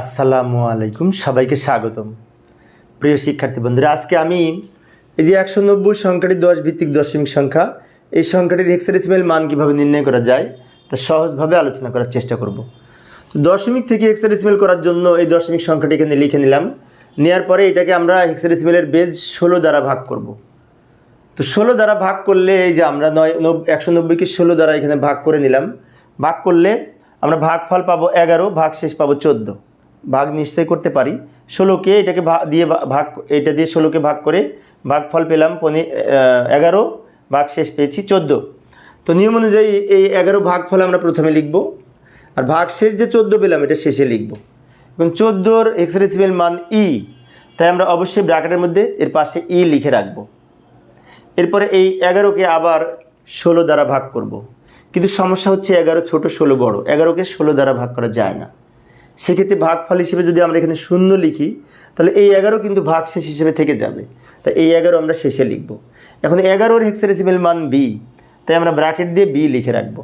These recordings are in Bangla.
আসসালামু আলাইকুম, সবাইকে স্বাগতম। প্রিয় শিক্ষার্থী বন্ধুরা, আজকে আমি এই যে একশো নব্বই সংখ্যাটি দশ ভিত্তিক দশমিক সংখ্যা, এই সংখ্যাটির হেক্সাডেসিমেল মান কীভাবে নির্ণয় করা যায়, তা সহজভাবে আলোচনা করার চেষ্টা করব। দশমিক থেকে হেক্সাডেসিমেল করার জন্য এই দশমিক সংখ্যাটি এখানে লিখে নিলাম। নেওয়ার পরে এটাকে আমরা হেক্সাডেসিমেলের বেজ ষোলো দ্বারা ভাগ করব। তো ষোলো দ্বারা ভাগ করলে এই যে আমরা নয় একশো নব্বইকে ষোলো দ্বারা এখানে ভাগ করে নিলাম। ভাগ করলে আমরা ভাগফল পাবো এগারো ভাগ শেষ পাবো চোদ্দ। ভাগ নিশ্চয় করতে পারি। ষোলোকে এটাকে দিয়ে ভাগ, এটা দিয়ে ষোলোকে ভাগ করে ভাগফল পেলাম পনে এগারো ভাগ শেষ পেয়েছি চোদ্দ। তো নিয়ম অনুযায়ী এই এগারো ভাগফল আমরা প্রথমে লিখব আর ভাগ শেষ যে চোদ্দ পেলাম এটা শেষে লিখব। এবং চোদ্দোর এক্সরেসিবেল মান ই তাই আমরা অবশ্যই ব্র্যাকেটের মধ্যে এর পাশে ই লিখে রাখব। এরপরে এই এগারোকে আবার ষোলো দ্বারা ভাগ করব। কিন্তু সমস্যা হচ্ছে এগারো ছোট, ষোলো বড়। এগারোকে ষোলো দ্বারা ভাগ করা যায় না। সেক্ষেত্রে ভাগফল হিসেবে যদি আমরা এখানে শূন্য লিখি, তাহলে এই এগারো কিন্তু ভাগ শেষ হিসেবে থেকে যাবে। তাই এই এগারো আমরা শেষে লিখব। এখন এগারোর হেক্সাডেসিমেল মান বি তাই আমরা ব্র্যাকেট দিয়ে বি লিখে রাখব।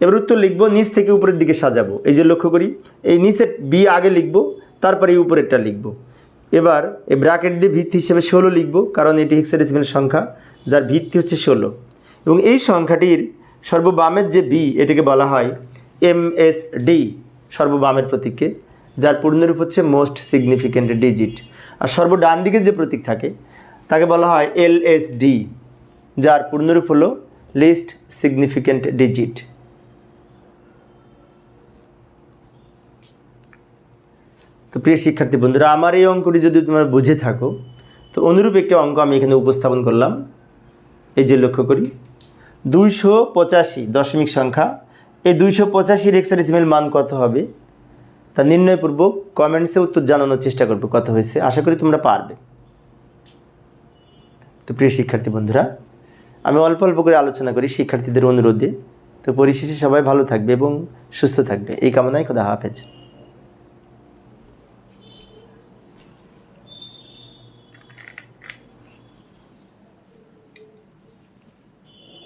এবার উত্তর লিখব, নিচ থেকে উপরের দিকে সাজাবো। এই যে লক্ষ্য করি, এই নিচের বি আগে লিখব, তারপরে এই উপরেরটা লিখব। এবার এই ব্র্যাকেট দিয়ে ভিত্তি হিসেবে ষোলো লিখব, কারণ এটি হেক্সাডেসিমেল সংখ্যা, যার ভিত্তি হচ্ছে ষোলো। এবং এই সংখ্যাটির সর্ববামের যে বি এটাকে বলা হয় এম এস ডি সর্ববামের প্রতীককে, যার পূর্ণরূপ হচ্ছে মোস্ট সিগনিফিক্যান্ট ডিজিট আর সর্ব ডান দিকের যে প্রতীক থাকে, তাকে বলা হয় এল এস ডি যার পূর্ণরূপ হলো লিস্ট সিগনিফিক্যান্ট ডিজিট তো প্রিয় শিক্ষার্থী বন্ধুরা, আমার এই অঙ্কটি যদি তোমরা বুঝে থাকো, তো অনুরূপ একটি অঙ্ক আমি এখানে উপস্থাপন করলাম। এই যে লক্ষ্য করি, দুইশো পঁচাশি দশমিক সংখ্যা এই দুইশো পঁচাশির এক্সাডেসিমেল মান কত হবে? তা নির্ণয়পূর্বক কমেন্টসে উত্তর জানানোর চেষ্টা করবে কত হয়েছে। আশা করি তোমরা পারবে। তো প্রিয় শিক্ষার্থী বন্ধুরা, আমি অল্প অল্প করে আলোচনা করি শিক্ষার্থীদের অনুরোধে। তো পরিশেষে সবাই ভালো থাকবে এবং সুস্থ থাকবে। এই কামনায় কথা হাফেজ।